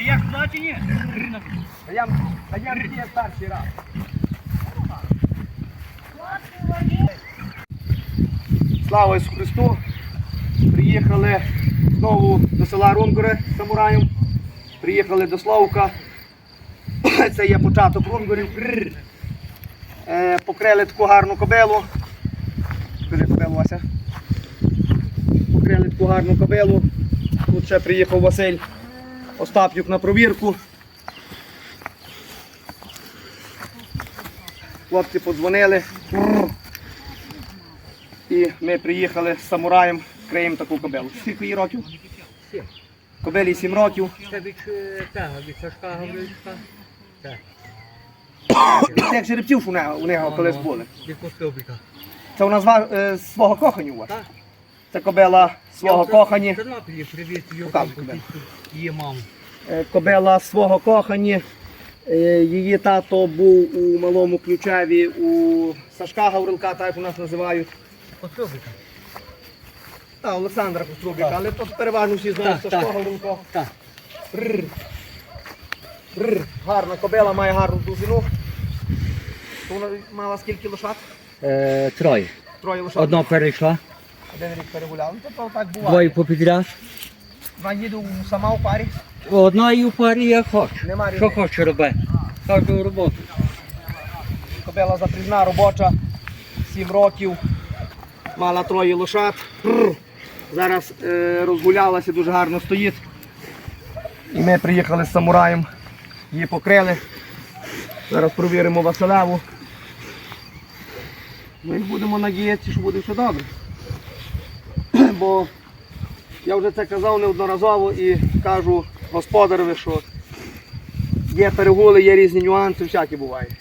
А як туди чи? А я, а я мені перший раз. Слава Ісусу Христу! Приїхали знову до села Рунгури з самураєм. Приїхали до Славка. Це є початок Рунгурів. Е, покрили таку гарну кобилу. Покрили кобилу, Вася. Покрили таку гарну кобилу. Тут ще приїхав Василь Остап'юк на провірку. Хлопці подзвонили. І ми приїхали з самураєм, криємо таку кобилу. Скільки їй років? Сім. Кобилі 7 років. Це від е, Сашка Гаврилюка. Так. Як жеребців у нього, колись були. Це у нас ва- е, свого кохані у вас. Так. Це кобила свого кохані. Тернопілі привіз її Показуй тебе. її маму. Кобила свого кохані. Її тато був у малому ключеві у Сашка Гаврилка, так у нас називають. Костовбіка. Та, Олександра Кострубіка, але тут переважно всі знають Так, так. Гаврилко. Так. Бррр. Бррр. Гарна кобила, має гарну довжину. Вона мала скільки лошад? Е, троє. Троє лошад. Одна перейшла, Один рік перегуляв. Ну, то так буває. попідряд. Вона їде у- сама у парі. Одна і у парі я хочу. Нема Що хочу робити? Кожну роботу. Кобила запряжна, робоча, 7 років, мала троє лошад. Бррр. Зараз е, розгулялася, дуже гарно стоїть. І ми приїхали з самураєм, її покрили. Зараз провіримо Василеву. Ну і будемо надіятися, що буде все добре. Бо я вже це казав неодноразово і кажу господареві, що є перегули, є різні нюанси, всякі бувають.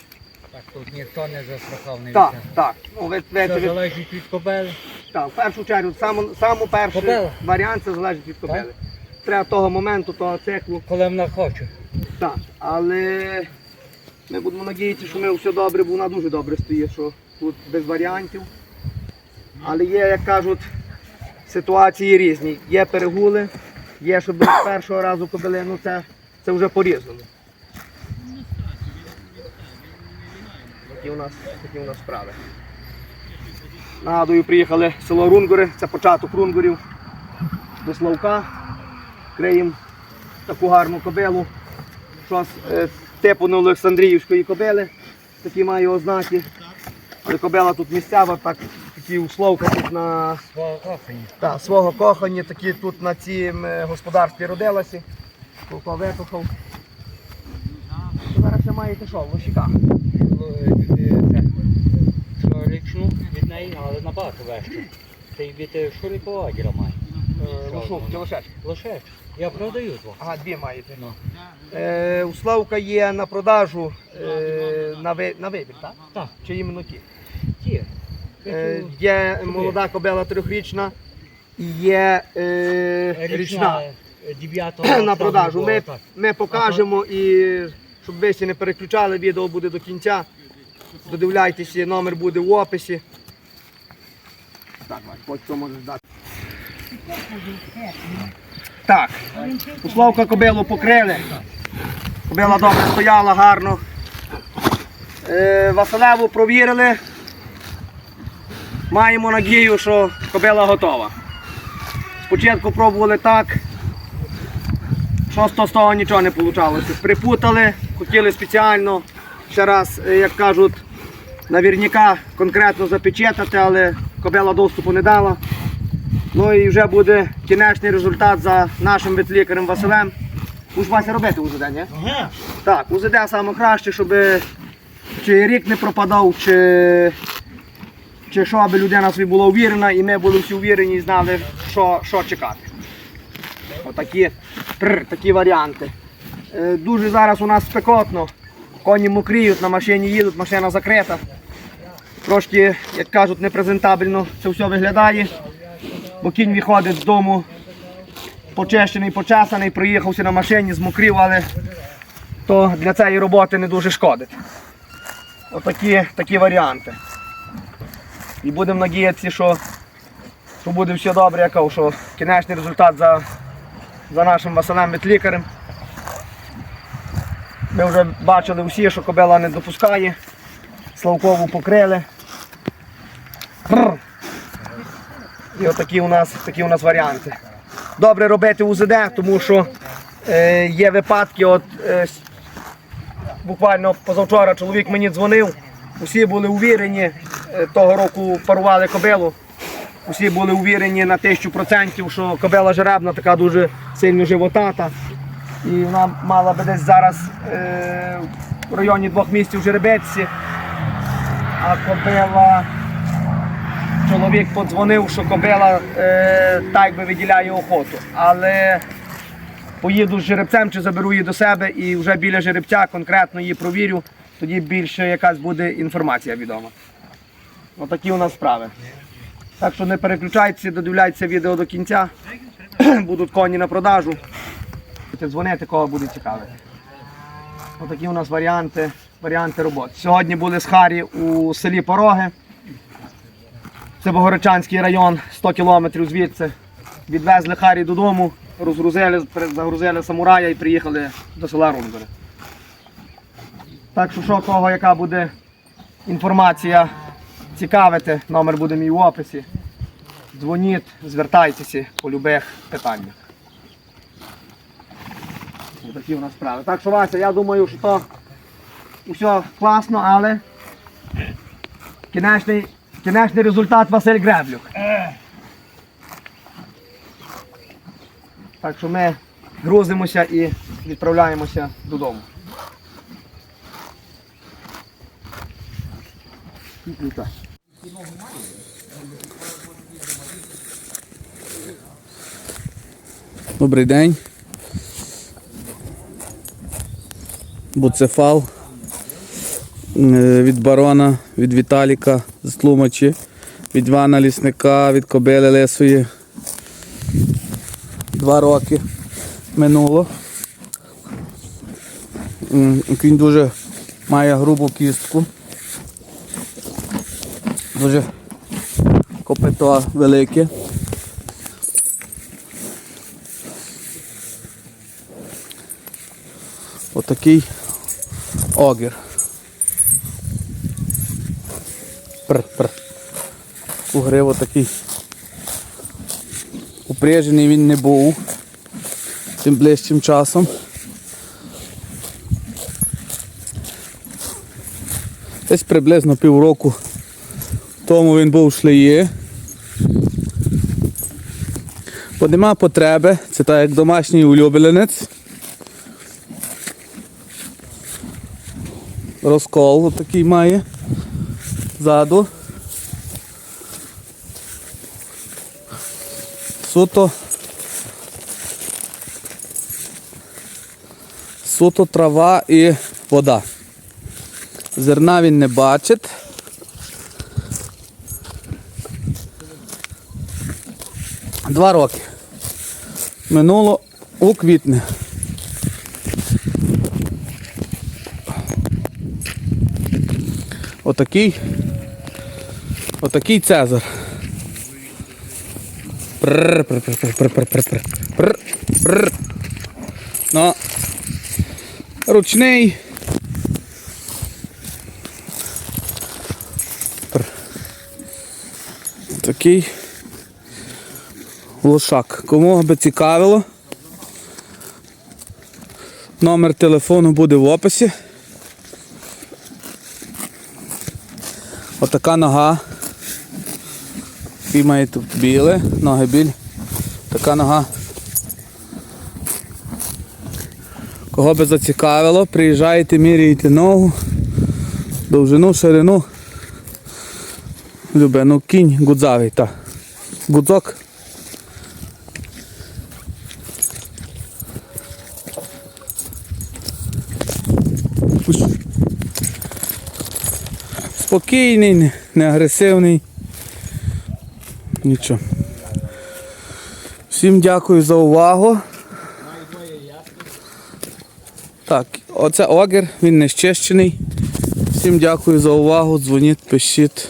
Так, тут ніхто не застрахований. Так, так. Ну, ви, ви, Це ви, залежить від кобели. так, в першу чергу, саме, саме перший Кобила. варіант це залежить від кобили. Треба того моменту, того циклу. Коли вона хоче. Так. Але ми будемо надіятися, що ми все добре, бо вона дуже добре стоїть, що тут без варіантів. Але є, як кажуть, ситуації різні. Є перегули, є, що без першого разу кобили, ну це, це вже по-різному. Такі у нас, такі у нас справи. Нагадую, приїхали в село Рунгури, це початок Рунгурів до Славка. Криємо таку гарну кобилу. Щось е, типу не Олександріївської кобили, такі має ознаки. Але кобила тут місцева, так, такі условка тут на Свого кохання. та, свого кохання, такі тут на цім е, господарстві родилася. Кого викохав. Зараз ще маєте що, в. Річну від неї, але набагато вище. Це від е, Шурикова озера має. Е, Лошук, чи лошечки? Лише. Я продаю двох. Ага, дві маєте. Ну. Е, у Славка є на продажу е, на, ви, на вибір, так? Так, Чи іменно ті? ті. Е, є молода кобила трьохрічна і є е, річна е, на продажу. Ми, ми покажемо і щоб ви ще не переключали, відео буде до кінця. Додивляйтеся, номер буде в описі. Так, хоч що можеш дати. Так, у Славка кобилу покрили. Кобила добре стояла, гарно. Е, Василеву провірили. Маємо надію, що кобила готова. Спочатку пробували так. Що з того нічого не вийшло. Припутали, хотіли спеціально, ще раз, е, як кажуть, навірняка конкретно запечатати, але кобила доступу не дала. Ну і вже буде кінечний результат за нашим ветлікарем Василем. Уж Вася робити УЗД, ні? Ага. Так, УЗД саме краще, щоб чи рік не пропадав, чи, чи що, аби людина собі була увірена, і ми були всі увірені і знали, що, що чекати. Отакі такі варіанти. Е, Дуже зараз у нас спекотно. Коні мокріють, на машині їдуть, машина закрита. Трошки, як кажуть, непрезентабельно це все виглядає. Бо кінь виходить з дому почищений, почесаний, проїхався на машині, змокрів, але то для цієї роботи не дуже шкодить. Отакі такі варіанти. І будемо надіятися, що, що буде все добре, я що кінечний результат за, за нашим Василем Ветлікарем. Ми вже бачили всі, що кобила не допускає. Славкову покрили. І отакі у нас, такі у нас варіанти. Добре робити УЗД, тому що е, є випадки, от е, буквально позавчора чоловік мені дзвонив, усі були увірені, того року парували кобилу. Усі були увірені на тисячу процентів, що кобила жеребна, така дуже сильно животата. І вона мала би десь зараз е, в районі двох місяців жеребеці. А кобила, чоловік подзвонив, що кобила е, так би виділяє охоту. Але поїду з жеребцем чи заберу її до себе і вже біля жеребця конкретно її провірю, тоді більше якась буде інформація відома. Отакі у нас справи. Так що не переключайтеся, додивляйтеся відео до кінця. Будуть коні на продажу. Дзвонити, кого буде цікавити. Отакі у нас варіанти, варіанти роботи. Сьогодні були з Харі у селі Пороги. Це Богородчанський район, 100 кілометрів звідси. Відвезли Харі додому, розгрузили, загрузили самурая і приїхали до села Рунгори. Так що, що кого, яка буде інформація цікавити, номер буде мій в описі. Дзвоніть, звертайтеся по любих питаннях. Такі у нас справи. Так що, Вася, я думаю, що то все класно, але кінечний, кінечний результат Василь Греблюк. Так що ми грузимося і відправляємося додому. І так. Добрий день. Буцефал е, від барона, від Віталіка з Тлумачі, від Івана Лісника, від Кобили Лесої. Два роки минуло. Він дуже має грубу кістку. Дуже копито велике. Отакий огір. Пр, пр. Угрив отакий. Упряжений він не був тим ближчим часом. Десь приблизно півроку тому він був в шлеї. Бо нема потреби, це так як домашній улюбленець. розкол такий має ззаду. Суто. Суто трава і вода. Зерна він не бачить. Два роки. Минуло у квітні. Отакий. Отакий Цезар. Прррр, прррр, прррр. Ну, ручний. Прррр. Такий лошак. Кому би цікавило, номер телефону буде в описі. Отака нога. Такий має тут біле, ноги біль. Така нога. Кого би зацікавило, приїжджаєте, міряєте ногу, довжину, ширину. Любе, ну кінь гудзавий, та. Гудзок. Спокійний, не- агресивний. Нічого. Всім дякую за увагу. Так, оце огір, він не щищений. Всім дякую за увагу. Дзвоніть, пишіть.